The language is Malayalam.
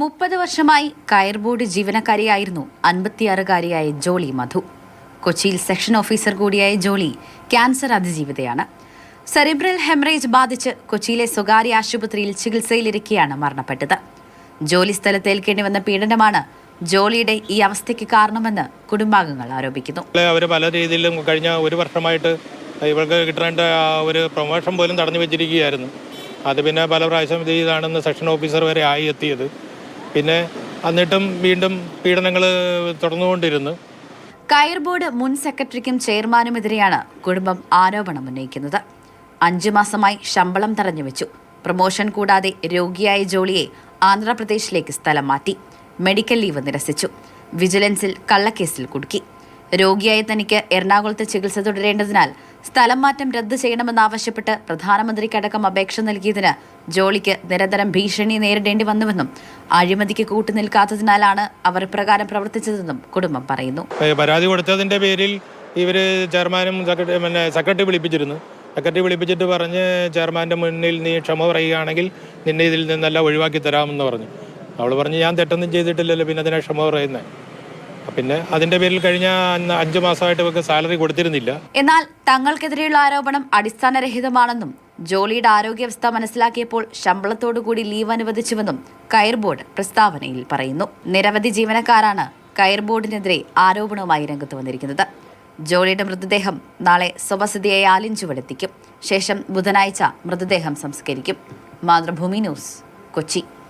മുപ്പത് വർഷമായി കയർ ബോർഡ് ജീവനക്കാരിയായിരുന്നു അൻപത്തിയാറുകാരിയായ ജോളി മധു. കൊച്ചിയിൽ സെക്ഷൻ ഓഫീസർ കൂടിയായ ജോളി ക്യാൻസർ അതിജീവിതയാണ്. സെറിബ്രൽ ഹെമറേജ് ബാധിച്ച് കൊച്ചിയിലെ സ്വകാര്യ ആശുപത്രിയിൽ ചികിത്സയിലിരിക്കെയാണ് മരണപ്പെട്ടത്. ജോലി സ്ഥലത്ത് ഏൽക്കേണ്ടി വന്ന പീഡനമാണ് ജോളിയുടെ ഈ അവസ്ഥയ്ക്ക് കാരണമെന്ന് കുടുംബാംഗങ്ങൾ ആരോപിക്കുന്നു. അവർ പല രീതിയിലും കഴിഞ്ഞ ഒരു വർഷമായിട്ട് ഇവർക്ക് കിട്ടേണ്ട ഒരു പ്രൊമോഷൻ പോലും തടഞ്ഞു വെച്ചിരിക്കുകയായിരുന്നു. അത് പിന്നെ പല പ്രാവശ്യം ഇതാണെന്ന് സെക്ഷൻ ഓഫീസർ വരെ ആയി എത്തിയത്. പിന്നെ എന്നിട്ടും വീണ്ടും പീഡനങ്ങൾ തുടർന്നുകൊണ്ടിരുന്നു. കയർ ബോർഡ് മുൻ സെക്രട്ടറിക്കും ചെയർമാനുമെതിരെയാണ് കുടുംബം ആരോപണം ഉന്നയിക്കുന്നത്. അഞ്ചു മാസമായി ശമ്പളം തടഞ്ഞു വെച്ചു. പ്രൊമോഷൻ കൂടാതെ രോഗിയായ ജോളിയെ ആന്ധ്രാപ്രദേശിലേക്ക് സ്ഥലം മാറ്റി. മെഡിക്കൽ ലീവ് നിരസിച്ചു. വിജിലൻസിൽ കള്ളക്കേസിൽ കുടുക്കി. രോഗിയായ തനിക്ക് എറണാകുളത്ത് ചികിത്സ തുടരേണ്ടതിനാൽ സ്ഥലം മാറ്റം റദ്ദു ചെയ്യണമെന്നാവശ്യപ്പെട്ട് പ്രധാനമന്ത്രിക്കടക്കം അപേക്ഷ നൽകിയതിന് ജോളിക്ക് നിരന്തരം ഭീഷണി നേരിടേണ്ടി വന്നുവെന്നും അഴിമതിക്ക് കൂട്ടുനിൽക്കാത്തതിനാലാണ് അവർ പ്രകാരം പ്രവർത്തിച്ചതെന്നും കുടുംബം പറയുന്നു. പരാതി കൊടുത്തതിന്റെ പേരിൽ ഇവർ ചെയർമാനും പിന്നെ സെക്രട്ടറി വിളിപ്പിച്ചിരുന്നു. സെക്രട്ടറി വിളിപ്പിച്ചിട്ട് പറഞ്ഞ് ചെയർമാന്റെ മുന്നിൽ നീ ക്ഷമ പറയുകയാണെങ്കിൽ നിന്നെ ഇതിൽ നിന്നെല്ലാം ഒഴിവാക്കി തരാമെന്ന് പറഞ്ഞു. അവൾ പറഞ്ഞു ഞാൻ തെറ്റൊന്നും ചെയ്തിട്ടില്ലല്ലോ പിന്നെ അതിനെ ക്ഷമ പറയുന്നത് പിന്നെ അതിന്റെ പേരിൽ കഴിഞ്ഞ അഞ്ചു മാസമായിട്ട് ഇവർക്ക് സാലറി കൊടുത്തിരുന്നില്ല. എന്നാൽ തങ്ങൾക്കെതിരെയുള്ള ആരോപണം അടിസ്ഥാനരഹിതമാണെന്നും ജോളിയുടെ ആരോഗ്യാവസ്ഥ മനസ്സിലാക്കിയപ്പോൾ ശമ്പളത്തോടുകൂടി ലീവ് അനുവദിച്ചുവെന്നും കയർ ബോർഡ് പ്രസ്താവനയിൽ പറയുന്നു. നിരവധി ജീവനക്കാരാണ് കയർ ബോർഡിനെതിരെ ആരോപണവുമായി രംഗത്ത് വന്നിരിക്കുന്നത്. ജോളിയുടെ മൃതദേഹം നാളെ സ്വവസതിയായി ആലിഞ്ചുവെടുത്തിക്കും ശേഷം ബുധനാഴ്ച മൃതദേഹം സംസ്കരിക്കും. മാതൃഭൂമി ന്യൂസ് കൊച്ചി.